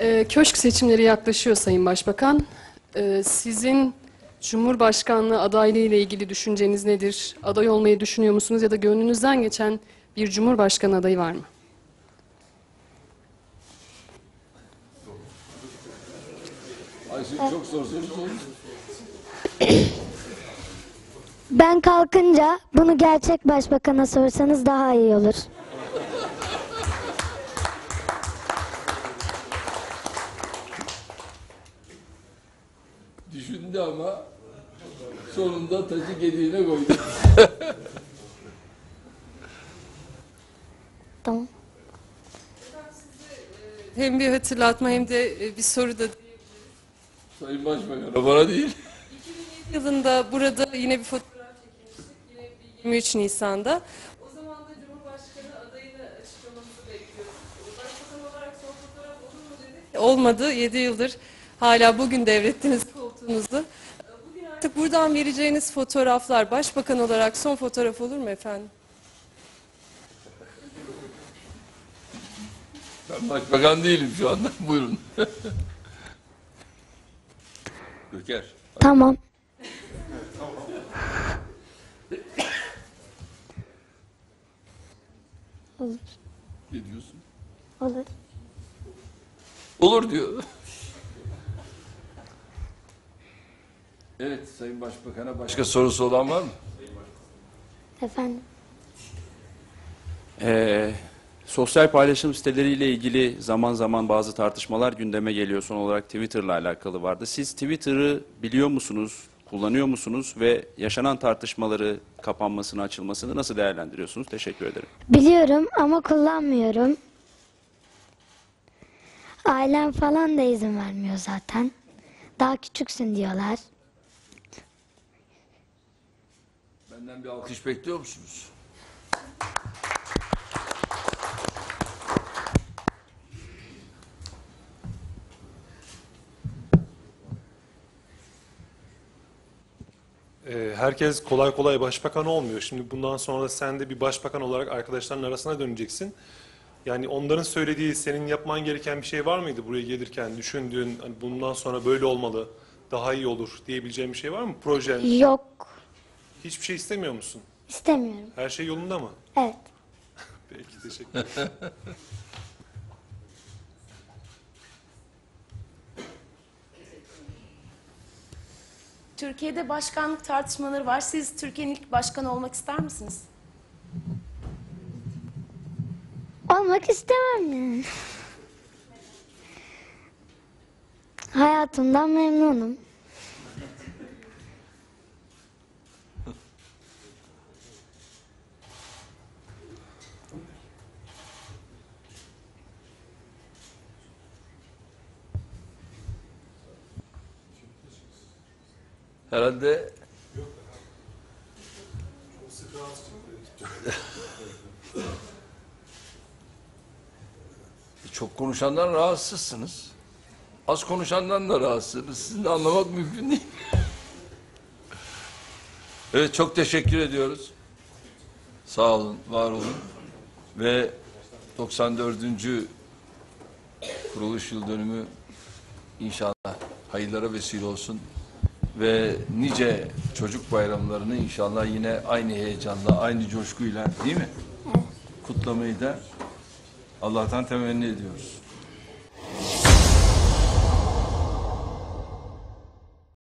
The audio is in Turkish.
Ee, köşk seçimleri yaklaşıyor Sayın Başbakan. Ee, sizin Cumhurbaşkanlığı adaylığı ile ilgili düşünceniz nedir? Aday olmayı düşünüyor musunuz ya da gönlünüzden geçen bir Cumhurbaşkanı adayı var mı? Ayşe çok zor soru sordu. Ben kalkınca bunu gerçek başbakana sorsanız daha iyi olur. Düşündü ama sonunda taşı gediğine koydu. Tamam. Hem bir hatırlatma hem de e, bir soru da Sayın Başbakan. Bana değil. Yılında burada yine bir fotoğraf çekilmiştik. Yine bir 23 Nisan'da. O zaman da Cumhurbaşkanı adayını açıklamanızı bekliyorduk. Başbakan olarak son fotoğraf olur mu dedik. Olmadı. 7 yıldır hala bugün devrettiniz koltuğunuzu. Bugün artık buradan vereceğiniz fotoğraflar başbakan olarak son fotoğraf olur mu efendim? Ben başbakan değilim şu anda. Buyurun. Göker. Tamam. Olur. Ne diyorsun? Olur. Olur diyor. Evet Sayın Başbakan'a başka sorusu olan var mı? Efendim. Ee, sosyal paylaşım siteleriyle ilgili zaman zaman bazı tartışmalar gündeme geliyor. Son olarak Twitter'la alakalı vardı. Siz Twitter'ı biliyor musunuz, kullanıyor musunuz ve yaşanan tartışmaları kapanmasını, açılmasını nasıl değerlendiriyorsunuz? Teşekkür ederim. Biliyorum ama kullanmıyorum. Ailem falan da izin vermiyor zaten. Daha küçüksün diyorlar. Benden bir alkış bekliyor musunuz? Ee, herkes kolay kolay başbakan olmuyor. Şimdi bundan sonra sen de bir başbakan olarak arkadaşların arasına döneceksin. Yani onların söylediği senin yapman gereken bir şey var mıydı buraya gelirken düşündüğün hani bundan sonra böyle olmalı, daha iyi olur diyebileceğin bir şey var mı? Projen, Yok. hiçbir şey istemiyor musun? istemiyorum. Her şey yolunda mı? Evet. Peki teşekkür ederim. Türkiye'de başkanlık tartışmaları var. Siz Türkiye'nin ilk başkanı olmak ister misiniz? Olmak istemem. Hayatımdan memnunum. Herhalde çok konuşandan rahatsızsınız. Az konuşandan da rahatsızsınız. Sizin de anlamak mümkün değil. evet çok teşekkür ediyoruz. Sağ olun, var olun. Ve 94. kuruluş yıl dönümü inşallah hayırlara vesile olsun ve nice çocuk bayramlarını inşallah yine aynı heyecanla, aynı coşkuyla değil mi? Kutlamayı da Allah'tan temenni ediyoruz.